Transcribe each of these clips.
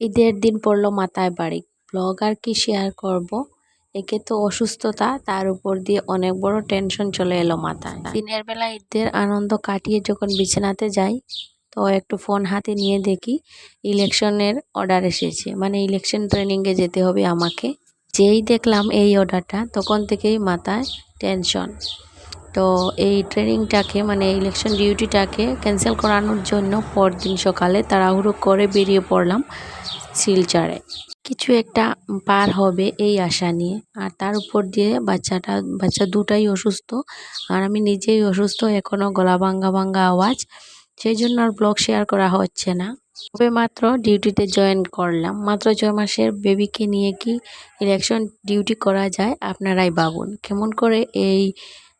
ঈদের দিন পড়ল মাথায় বাড়ি। ব্লগ আর কি শেয়ার করব? একে তো অসুস্থতা, তার উপর দিয়ে অনেক বড় টেনশন চলে এলো মাথায় দিনের বেলা ঈদের আনন্দ কাটিয়ে যখন বিছানাতে যাই, তো একটু ফোন হাতে নিয়ে দেখি, ইলেকশনের অর্ডার এসেছে। মানে ইলেকশন ট্রেনিংয়ে যেতে হবে আমাকে। যেই দেখলাম এই অর্ডারটা তখন থেকেই মাথায় টেনশন তো এই ট্রেনিংটাকে মানে ইলেকশন ডিউটিটাকে ক্যান্সেল করানোর জন্য পরদিন সকালে তাড়াহুড়ো করে বেরিয়ে পড়লাম। শিলচরে কিছু একটা পার হবে এই আশা নিয়ে। আর তার উপর দিয়ে বাচ্চাটা, বাচ্চা দুটাই অসুস্থ। আর আমি নিজেই অসুস্থ এখনও গলা ভাঙ্গা ভাঙ্গা আওয়াজ। সেই জন্য আর ব্লগ শেয়ার করা হচ্ছে না। তবে মাত্র ডিউটিতে জয়েন করলাম। মাত্র ছয় মাসের বেবিকে নিয়ে কি ইলেকশন ডিউটি করা যায়? আপনারাই ভাবুন। কেমন করে এই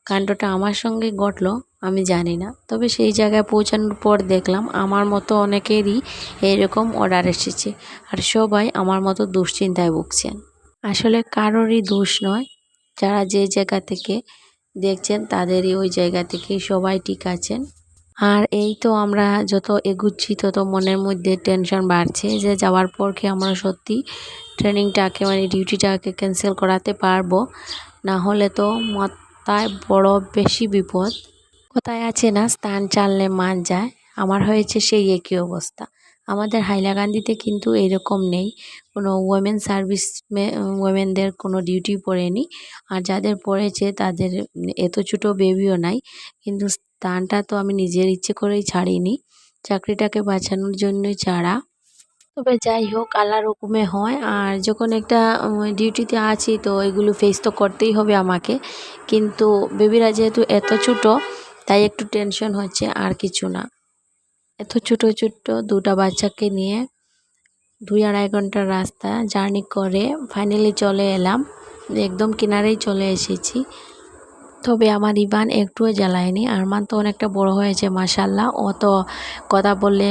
কাণ্ডটা আমার সঙ্গে ঘটলো, আমি জানি না। তবে সেই জায়গায় পৌঁছানোর পর দেখলাম আমার মতো অনেকেরই এরকম অর্ডার এসেছে আর সবাই আমার মতো দুশ্চিন্তায় ভুগছেন। আসলে কারোরই দোষ নয়, যারা যে জায়গা থেকে দেখছেন তাদেরই ওই জায়গা থেকেই সবাই ঠিক আছেন। আর এই তো আমরা যত এগুচ্ছি তত মনের মধ্যে টেনশন বাড়ছে যে যাওয়ার পর কি আমরা সত্যি ট্রেনিংটাকে মানে ডিউটিটাকে ক্যান্সেল করাতে পারব? না হলে তো মাথায় বড় বেশি বিপদ। কোথায় আছে না স্থান চাললে মান যায়? আমার হয়েছে সেই একই অবস্থা। আমাদের হাইলাকান্দিতে কিন্তু এরকম নেই। কোনো ওমেন সার্ভিস ওমেনদের কোনো ডিউটি পড়েনি। আর যাদের পড়েছে তাদের এত ছোটো বেবিও নাই। কিন্তু স্থানটা তো আমি নিজের ইচ্ছে করেই ছাড়িনি। চাকরিটাকে বাঁচানোর জন্যই ছাড়া তবে যাই হোক, আল্লাহর হুকুমে হয়। আর যখন একটা ডিউটিতে আছি, তো এগুলো ফেস তো করতেই হবে আমাকে। কিন্তু বেবিরা যেহেতু এত ছোটো, তাই একটু টেনশন হচ্ছে, আর কিছু না। এত ছোটো, ছোট্ট দুটা বাচ্চাকে নিয়ে দুই আড়াই ঘণ্টার রাস্তা জার্নি করে ফাইনালি চলে এলাম। একদম কিনারেই চলে এসেছি। তবে আমার ইবান একটুও জ্বালায়নি। আরমান তো অনেকটা বড় হয়েছে মাসাল্লাহ ও তো কথা বললে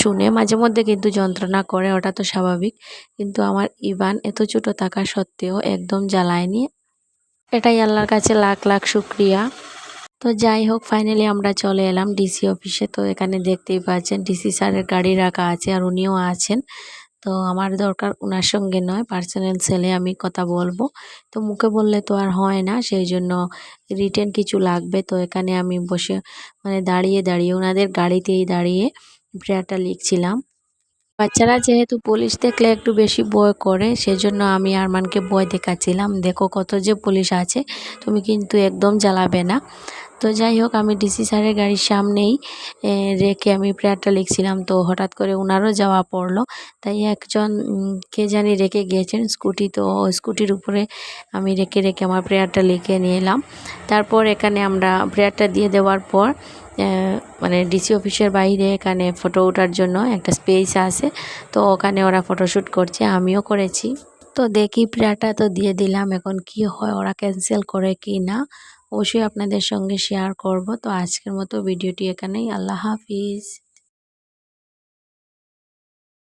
শুনে মাঝে মধ্যে কিন্তু যন্ত্রণা করে, ওটা তো স্বাভাবিক। কিন্তু আমার ইবান এত ছোটো থাকা সত্ত্বেও একদম জ্বালায়নি। এটাই আল্লাহর কাছে লাখ লাখ শুক্রিয়া। তো যাই হোক ফাইনালি আমরা চলে এলাম ডিসি অফিসে তো এখানে দেখতেই পাচ্ছেন ডিসি স্যারের গাড়ি রাখা আছে আর উনিও আছেন। তো আমার দরকার ওনার সঙ্গে নয় পার্সোনাল সেলে আমি কথা বলব। তো মুখে বললে তো আর হয় না, সেই জন্য রিটেন কিছু লাগবে। তো এখানে আমি বসে মানে দাঁড়িয়ে দাঁড়িয়ে ওনাদের গাড়িতেই দাঁড়িয়ে প্রেয়ারটা লিখছিলাম। বাচ্চারা যেহেতু পুলিশ দেখলে একটু বেশি ভয় করে, সেজন্য আমি আরমানকে ভয় দেখাচ্ছিলাম। দেখো কত যে পুলিশ আছে, তুমি কিন্তু একদম জ্বালাবে না। তো যাই হোক, আমি ডিসি স্যারের গাড়ির সামনেই রেখে আমি প্রেয়ারটা লিখছিলাম। তো হঠাৎ করে ওনারও যাওয়া পড়ল। তাই একজন কে জানি রেখে গিয়েছেন স্কুটি। তো স্কুটির উপরে আমি রেখে রেখে আমার প্রেয়ারটা লিখে নিয়ে এলাম তারপর এখানে আমরা প্রেয়ারটা দিয়ে দেওয়ার পর মানে ডিসি অফিসের বাইরে এখানে ফটো ওঠার জন্য একটা স্পেস আছে। তো ওখানে ওরা ফটোশ্যুট করছে, আমিও করেছি। তো দেখি প্রেয়ারটা তো দিয়ে দিলাম। এখন কি হয়, ওরা ক্যান্সেল করে কি না? অবশ্যই আপনাদের সঙ্গে শেয়ার করব। তো আজকের মতো ভিডিওটি এখানেই। আল্লাহ হাফিজ।